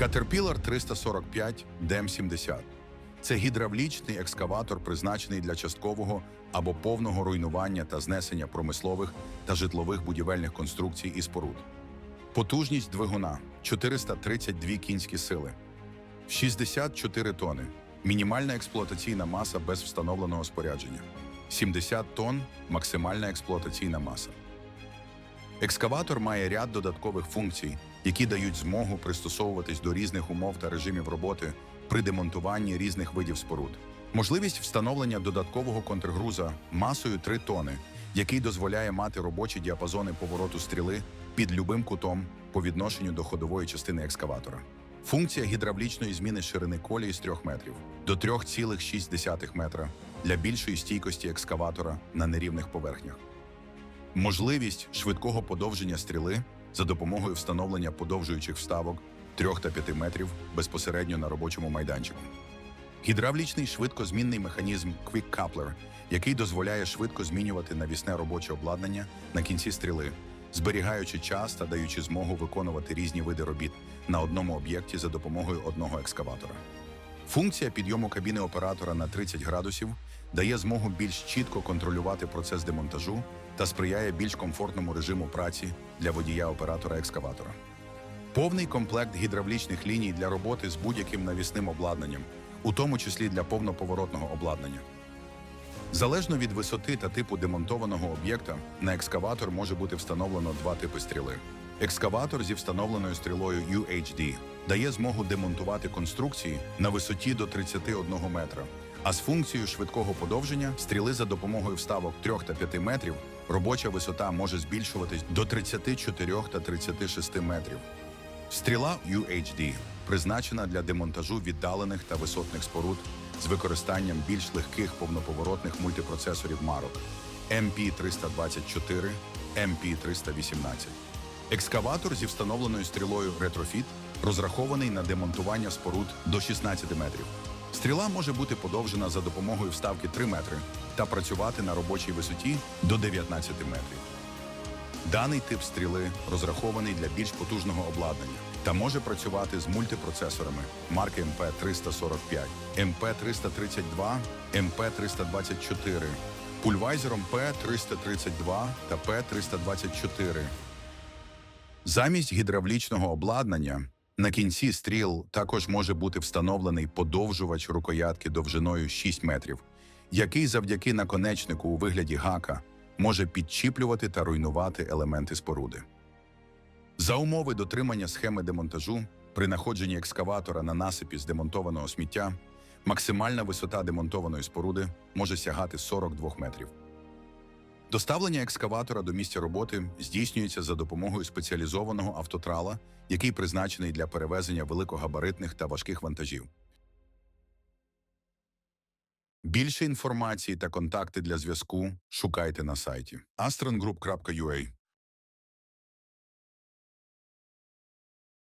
Caterpillar 345 DEM-70 – це гідравлічний екскаватор, призначений для часткового або повного руйнування та знесення промислових та житлових будівельних конструкцій і споруд. Потужність двигуна 432 кінські сили, 64 тони. Мінімальна експлуатаційна маса без встановленого спорядження. 70 тонн максимальна експлуатаційна маса. Екскаватор має ряд додаткових функцій, які дають змогу пристосовуватись до різних умов та режимів роботи при демонтуванні різних видів споруд. Можливість встановлення додаткового контргруза масою 3 тони, який дозволяє мати робочі діапазони повороту стріли під любим кутом по відношенню до ходової частини екскаватора. Функція гідравлічної зміни ширини колії з 3 метрів до 3,6 метра для більшої стійкості екскаватора на нерівних поверхнях. Можливість швидкого подовження стріли за допомогою встановлення подовжуючих вставок 3 та 5 метрів безпосередньо на робочому майданчику. Гідравлічний швидкозмінний механізм Quick Coupler, який дозволяє швидко змінювати навісне робоче обладнання на кінці стріли, зберігаючи час та даючи змогу виконувати різні види робіт на одному об'єкті за допомогою одного екскаватора. Функція підйому кабіни оператора на 30 градусів дає змогу більш чітко контролювати процес демонтажу та сприяє більш комфортному режиму праці для водія оператора екскаватора. Повний комплект гідравлічних ліній для роботи з будь-яким навісним обладнанням, у тому числі для повноповоротного обладнання. Залежно від висоти та типу демонтованого об'єкта, на екскаватор може бути встановлено два типи стріли. Екскаватор зі встановленою стрілою UHD дає змогу демонтувати конструкції на висоті до 31 метра. А з функцією швидкого подовження стріли за допомогою вставок 3 та 5 метрів робоча висота може збільшуватись до 34 та 36 метрів. Стріла UHD призначена для демонтажу віддалених та висотних споруд з використанням більш легких повноповоротних мультипроцесорів марок MP324, MP318. Екскаватор зі встановленою стрілою Retrofit розрахований на демонтування споруд до 16 метрів. Стріла може бути подовжена за допомогою вставки 3 метри та працювати на робочій висоті до 19 метрів. Даний тип стріли розрахований для більш потужного обладнання та може працювати з мультипроцесорами марки MP345, MP332, MP324, пульвайзером P332 та P324. Замість гідравлічного обладнання на кінці стріл також може бути встановлений подовжувач рукоятки довжиною 6 метрів, який завдяки наконечнику у вигляді гака може підчіплювати та руйнувати елементи споруди. За умови дотримання схеми демонтажу при находженні екскаватора на насипі з демонтованого сміття максимальна висота демонтованої споруди може сягати 42 метрів. Доставлення екскаватора до місця роботи здійснюється за допомогою спеціалізованого автотрала, який призначений для перевезення великогабаритних та важких вантажів. Більше інформації та контакти для зв'язку шукайте на сайті astrongroup.ua.